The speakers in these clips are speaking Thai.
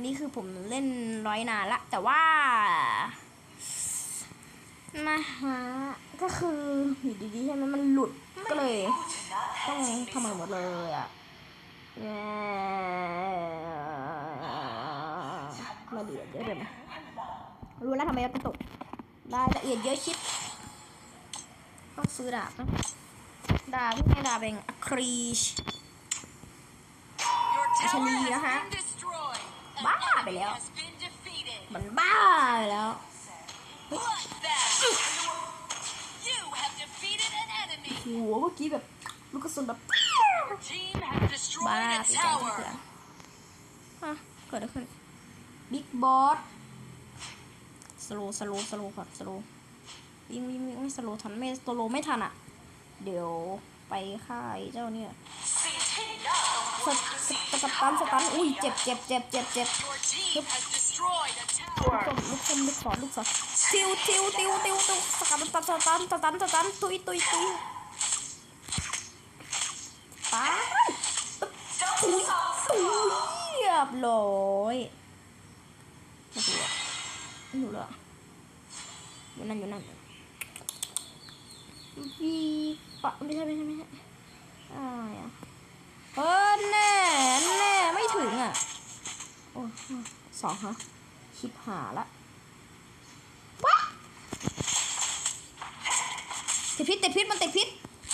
อันนี้คือผมเล่นร้อยนานละ แต่ว่านะฮะก็คืออยู่ดีๆใช่ไหมมันหลุดก็เลย ต้องทำใหม่หมดเลยอะแย่ละเอียดเยอะเลยนะรู้แล้วทำไมมันกระตุกได้ละเอียดเยอะชิดต้องซื้อดาบนะดาบไม่ใช่ดาบเองอะครีช Your tower Actually, has uh-huh. been destroyed. An Ba, enemy beliau. has been defeated. มันบ้าไปแล้ว Bloodbath. You have defeated an enemy. โหัวเมื่อกี้แบบลูกกระสุนแบบ Your team has บ้า destroyed a ไปจังเพื่อน tower. ฮะเกิดอะไรขึ้นบิ๊กบอสสโลสโลสโลก่อนสโลวิ่งวิ่งวิ่งไม่สโลทันไม่สโลไม่ทันอะ เดี๋ยวไปค่ายเจ้าเนี่ย สตสตสตันสตันอุ้ยเจ็บเจ็บเจ็บเจ็บเจ็บลูกศรลูกศรลูกศรลูกศรติวติวติวติวติวสกัดสตันสตันสตันสตันตุยตุยตุยไปตุยตุยเรียบร้อยไม่รู้อะไม่เลยอะอยู่นั่นอยู่นั่นวีปะไม่ใช่ไม่ใช่ไม่ใช่อะไรอะ เออแน่แน่ไม่ถึงอะ โอ้ยสองฮะชิบหาละว้าติดพิษติดพิษมันติดพิษ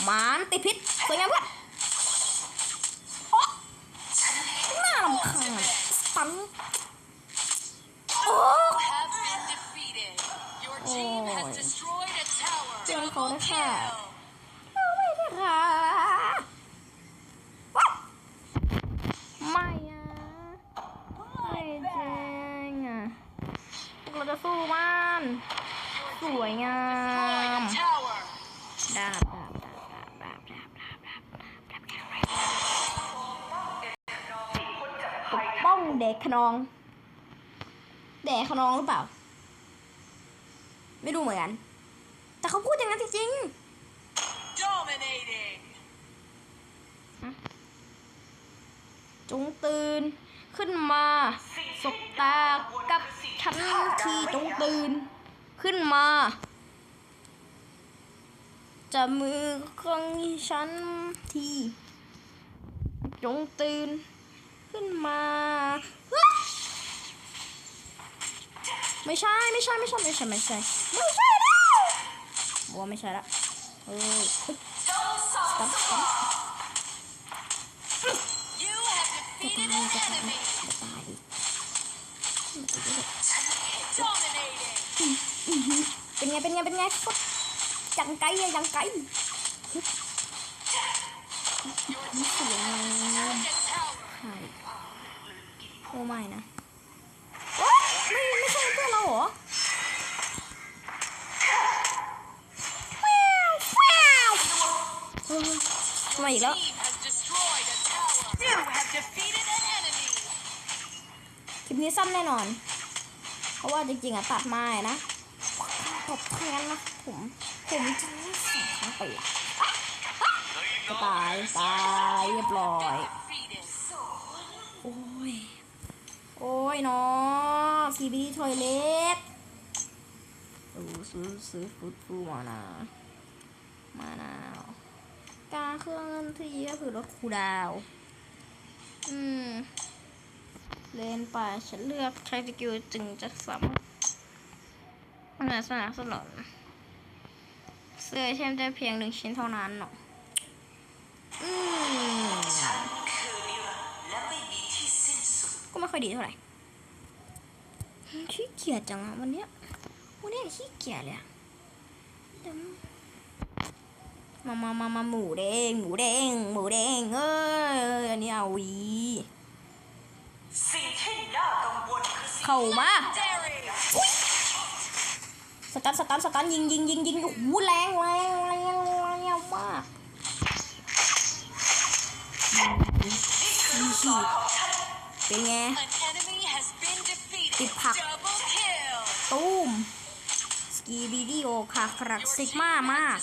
หมานติดพิษสวยงามเพื่อนโอ๊ะน่ารำคาญสันโอ้ Have been defeated. Your team has Oh. destroyed a tower. Jangan kau Double dekat. kill. ไม่ได้ค่ะว้าวไม่อะไม่จริงอะเราจะสู้มัน สวยงามดาบดาบดาบดาบดาบดาบดาบดาบดาบปกป้องเด็กขนอง เด็กขนองหรือเปล่า ไม่รู้เหมือนกัน แต่เขาพูดอย่างนั้นจริงๆจงตื่นขึ้นมา สบตากับฉันทีจงตื่น ขึ้นมาจะมือของฉันทีจงตื่นขึ้นมา ไม่ใช่ไม่ใช่ไม่ใช่ไม่ใช่ไม่ใช่ไม่ใช่แล้วบัวไม่ใช่ละเออตับตับ You have defeated an enemy. ตาย เป็นไงเป็นไงเป็นไงก็ยังไกลยังไกลนี่สวยงามใช่โอ้ไม่นะโอ๊ยไม่ไม่ใช่เพื่อนเราเหรอแววแววเออมาอีกแล้วคลิปนี้สั้นแน่นอน เพราะว่าจริงๆอะตัดไม้นะ ตบทั้งนั้นนะผมผมจะสองครั้งไปอะก็ตายตายเรียบร้อย Defeated. โอ้ย โอ้ยเนาะซีบีทอยเล็ตดูซื้อซื้อฟูดฟูมานามา นาวการเครื่องเงินที่ก็คือลดคูลดาวน์อืม เล่นไปฉันเลือกใช้สกิลจึงจะสามารถน่าสนับสนุนเสื้อเช่มได้เพียงหนึ่งชิ้นเท่านั้นเนาะอืมก็ไม่ค่อยดีเท่าไหร่ขี้เกียจจังอะวันเนี้ยวันเนี้ยขี้เกียจเลยอะเดี๋ยวมามามามาหมูแดง หมูแดง หมูแดง เอ้ย อันนี้เอาวีสิ่งที่น่ากังวลคือสิ่งเข้ามา Daring. สตันสตันสตันยิงยิงยิงยิงโอ้โหแรงแรงแรงแรงมากมีฉีดเป็นไง An enemy has been defeated. Tip hack. Double kill. ตูมสกีบีดีโอคาครักซิกมามาก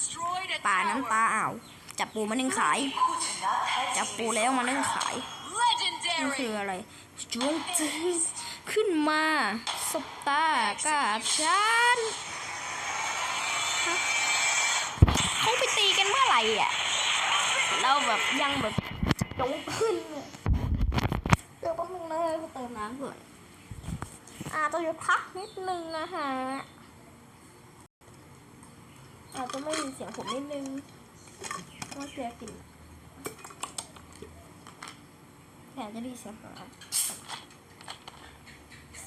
ป่าน้ำตาอ่าวจับปูมานึ่งขาย จับปูแล้วมานึ่งขายนี่คืออะไรจงตื่นขึ้นมาสบตากับฉันฮะเขาไปตีกันเมื่อไหร่อะ เราแบบยังแบบจงขึ้นเลยเดี๋ยวแป๊บนึงนะเติมน้ำก่อนอ่าจจะหยุดพักนิดนึงนะฮะอาจจะไม่มีเสียงผมนิดนึงว่าเสียกลิ่นแถมจะดีเสียงผม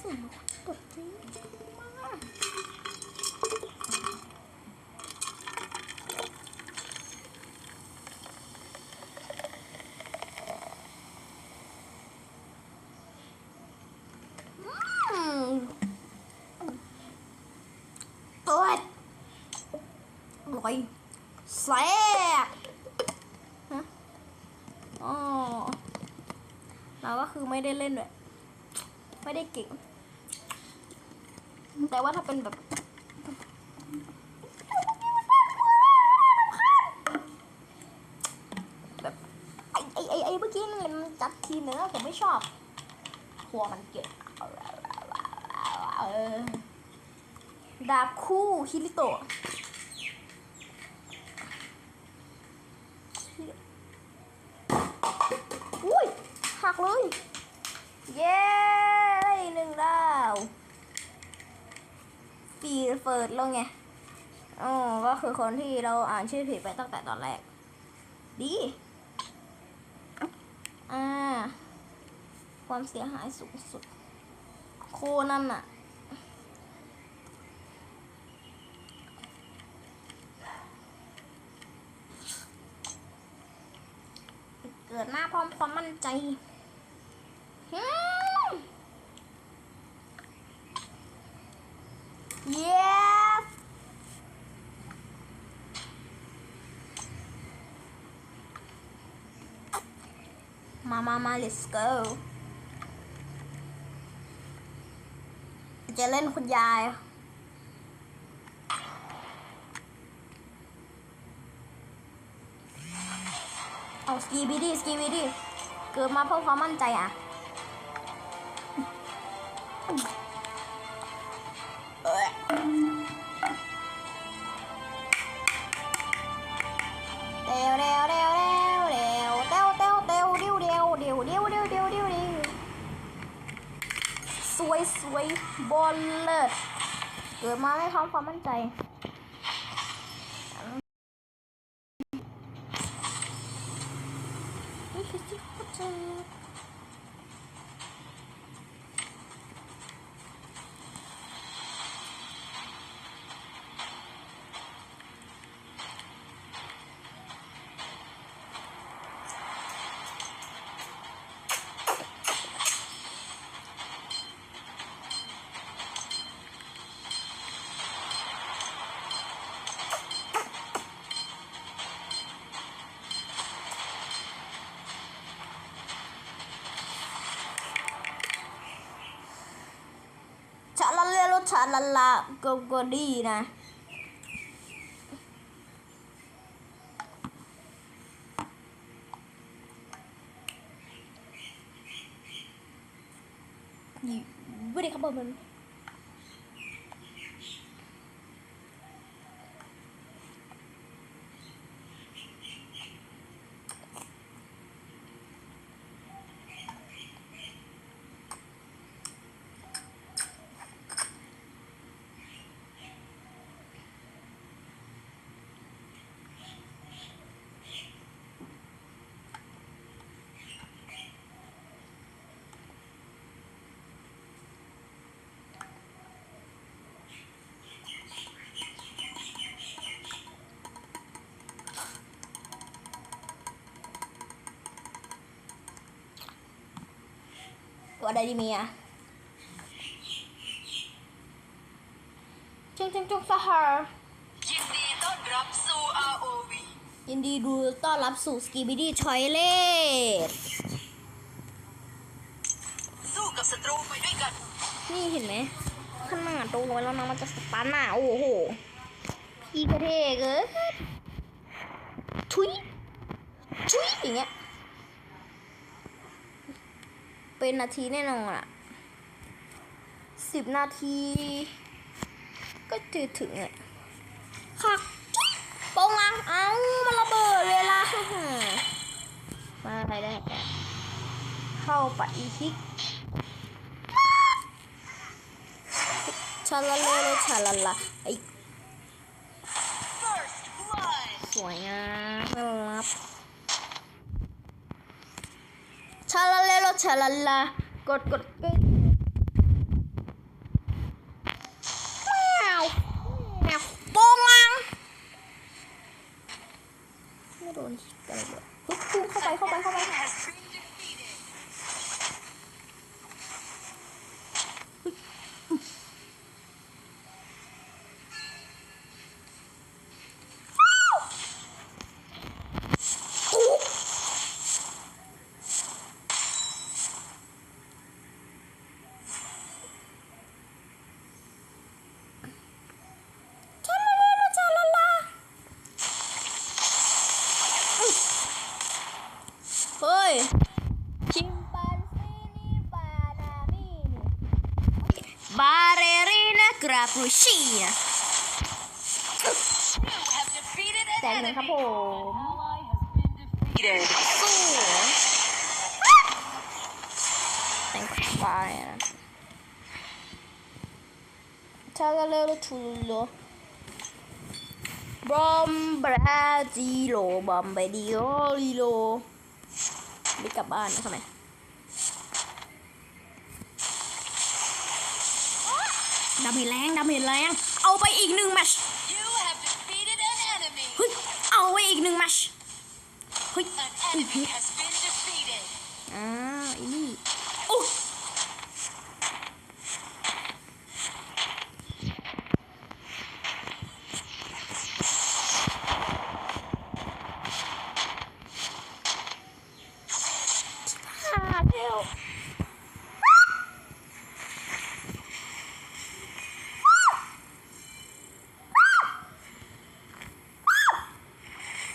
สียงมันกดจริงจริงมากอืมเปิดอร่อยแซ่บฮะอ๋อเราก็คือ ไม่ได้เล่นด้วยไม่ได้เก่ง แต่ว่าถ้าเป็นแบบแบบไอ้ไอ้ไอ้เมื่อกี้มันจัดทีเนื้อผมไม่ชอบหัวมันเกิดเออดาบคู่คิริโตะอุ้ยหักเลย เย้ได้อีกหนึ่งดาวปีเฟิร์ดแล้วไงอ๋อก็คือคนที่เราอ่านชื่อผิดไปตั้งแต่ตอนแรก ดี อ่า ความเสียหายสูงสุด โคนั่นน่ะเกิดมาพร้อมความมั่นใจฮึม Yes มามา let's go จะเล่นคุณยายเอาสกีบีดีสกีบีดีเกิดมาเพื่อความมั่นใจอะ ไวยบอลเลิศเกิดมาไม่พร้อมความมั่นใจ ชาลาลาโกโกดีนะนี่ไม่ได้ครับบอมัน ตัวใดดีเมียจงจงจงสหายินดีต้อนรับสู่ ROV ยินดีดูต้อนรับสู่สกีบิดี้ชอยเลตสู้กับศัตรูไปด้วยกัน นี่เห็นไหมขนาดตรงนู้แล้วนะมันจะสปันอะ โอ้โห พี่กระเทกเอ้ยทุยทุยอย่างเงี้ย เป็นนาทีแน่นอนอะสิบนาที ก็จะถึงอะค่ะโปงลังเอ้ามันระเบิดเวลามาอะไรได้แกเข้าไปอีกทิกชาลาเลชาลาลาไอสวยงามครับชาลาเลโลชาลาลากดกดกดแมวแมวโปงลังไม่โดนอะไรเลยปุ๊บปุ๊บเข้าไปเข้าไปเข้าไป Has been defeated. ชาลาเลโลชาลาลาเฮ้ย ชิมปันซีนี่บานามีนี่บาเรรีนะ กราปูชีนะแจกหนึ่งครับผม Ally has been defeated. สู้เหรอแต่งไฟนะชาลาเลโลทูโลบอมบราจิโลบอมเบดิโอลิโลไม่กลับบ้านนะทำไม ดา เมจแรงดาเมจแรง เอาไปอีกหนึ่งแมตช You have defeated an enemy. เฮ้ยเอาไปอีกหนึ่งแมตชเฮ้ย An enemy has been defeated. อ่าอีนี่โอ้ขาดเร็ว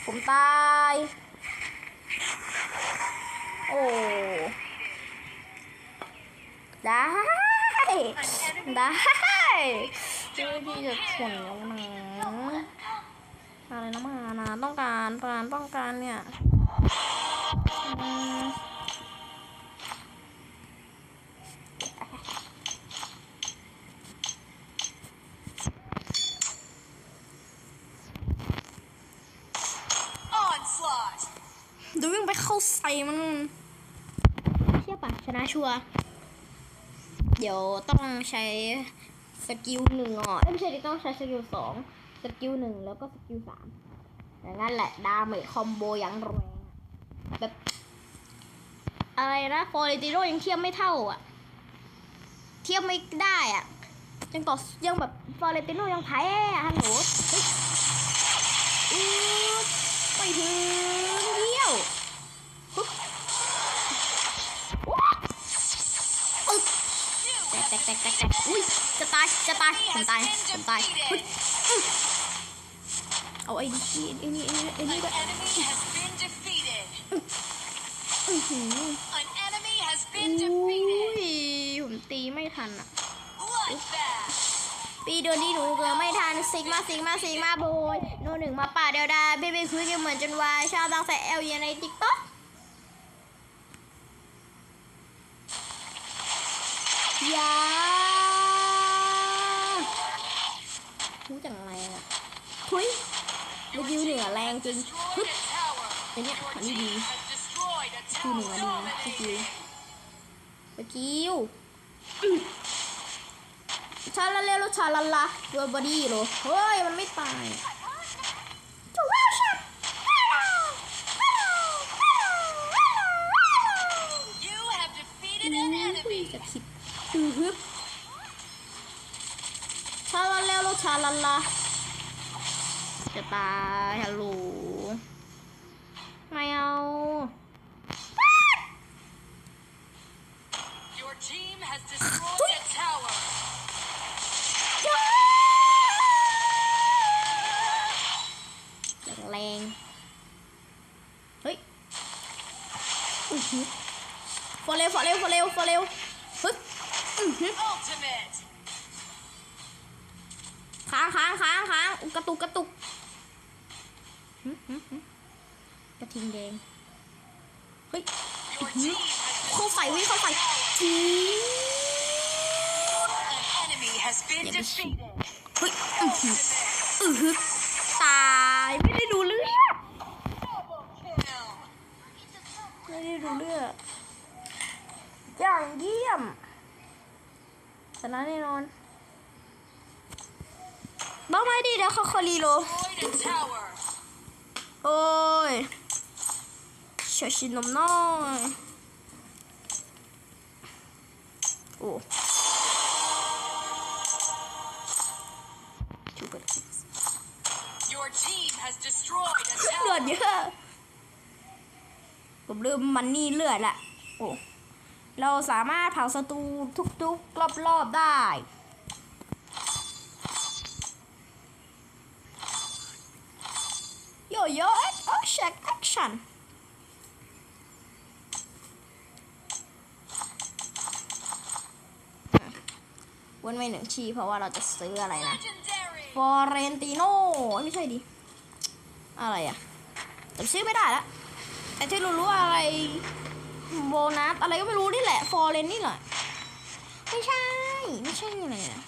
ผมตาย โอ้ได้ ได้เจ้าพี่จะขนแล้วนะอะไรนะมานะต้องการการต้องการเนี่ยอืม Onslaught. ดูวิ่งไปเข้าใส่มันเทียบปะ ชนะชัวเดี๋ยวต้องใช้สกิลหนึ่งอะเอ้ยไม่ใช่ดิต้องใช้สกิลสองสกิลหนึ่งแล้วก็สกิลสามอย่างนั้นแหละดาเมจคอมโบยังแรงอะแบบอะไรนะฟอร์เรติโรยังเทียบไม่เท่าอะ เทียบไม่ได้อะ ยังต่อยังแบบฟอร์เรติโรยังแพ้อะฮัลโหลไปถึง ตกแตกแตกอุ้ยจะตายจะตายผมตายผมตายเอาไอ้นี่ไอ้นี่ไอ้นี่ไอ้นี่ An ด้วย enemy has been defeated. อื้อหือ An enemy has อุ้ been defeated. ยผมตีไม่ทันอะปีเดือนที่หนูเกิดไม่ทันซิกมาซิกมาซิกมาโบยโนหนึ่งมาป่าเดียวดาเบบี้คุยกันเหมือนจนวายชาวบางแสเอลเยในติ๊กต็อก ยารู้จังไรอะทุยเมื่อกี้เหนือแรงจริงฮึบ Destroyed a tower. ไอเนี้ย Your อันนี้ดี team has destroyed a คือหนึ่ง tower. อันนี้สกิล Dominating. สกิลอื้อชาลาเลโลชาลาลาเวอร์บอดี้โลเฮ้ย มันไม่ตายจูว่าชัน You have defeated an enemy. จะคิด คือฮึบชาลาเลโลชาลาลาจะตายฮัลโหลไม่เอา เฮ้ยอือหืออื้อหือตายไม่ได้ดูเลือดไม่ได้ดูเลือดอย่างเยี่ยมชนะแน่นอนบ้าไม่ดีเดี๋ยวเขาคอรีโลโอ้ยเชื่อชินนมน้อยโอ้ Your team has destroyed a เลือด tower. เยอะ ผมลืมมันนี่เลือดละโอ้ เราสามารถเผาศัตรูทุกๆ รอบๆ ได้ โยโย่เอ็กโอเช็คแอคชั่นวนไปหนึ่งทีเพราะว่าเราจะซื้ออะไรนะ Legendary. ฟอเรนติโนไม่ใช่ดิ อะไรอะแต่ชื่อไม่ได้ละแต่ที่รู้รู้อะไรโบนัสอะไรก็ไม่รู้นี่แหละ ฟอเรนนี่แหละ ไม่ใช่ ไม่ใช่อะไรอะ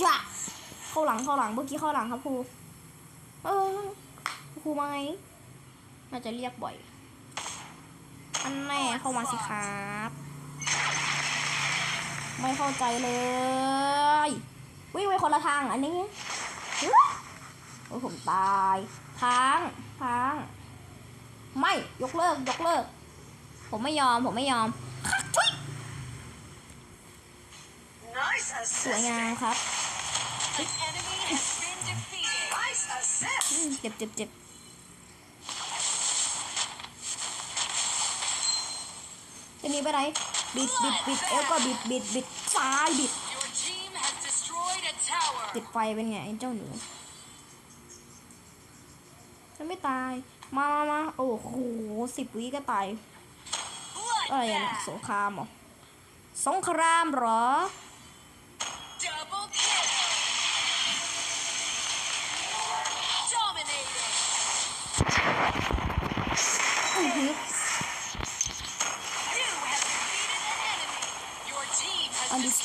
ชะเข้าหลังเข้าหลังเมื่อกี้เข้าหลังครับครู เออครูมาไงน่าจะเรียกบ่อย อันแน่เข้ามาสิครับ ไม่เข้าใจเลยวิ่งไปคนละทางอันนี้โอ้ยผมตายทางทาง ไม่ยกเลิกยกเลิก ผมไม่ยอมผมไม่ยอมสวยงามครับเจ็บเจ็บเจ็บจะหนีไปไหน บิดบิดบิดเอวก็บิดบิดบิดซ้ายบิด Your team has destroyed a tower. ติดไฟเป็นไงไอ้เจ้าหนูฉันไม่ตายมามามาโอ้โหสิบวิก็ตายอะไรอะเนี่ย Bloodbath. สงครามเหรอสงครามเหรอ Double kill. Dominating. อื้อหื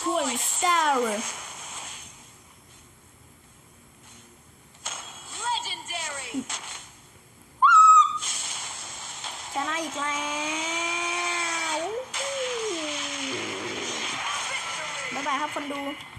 has on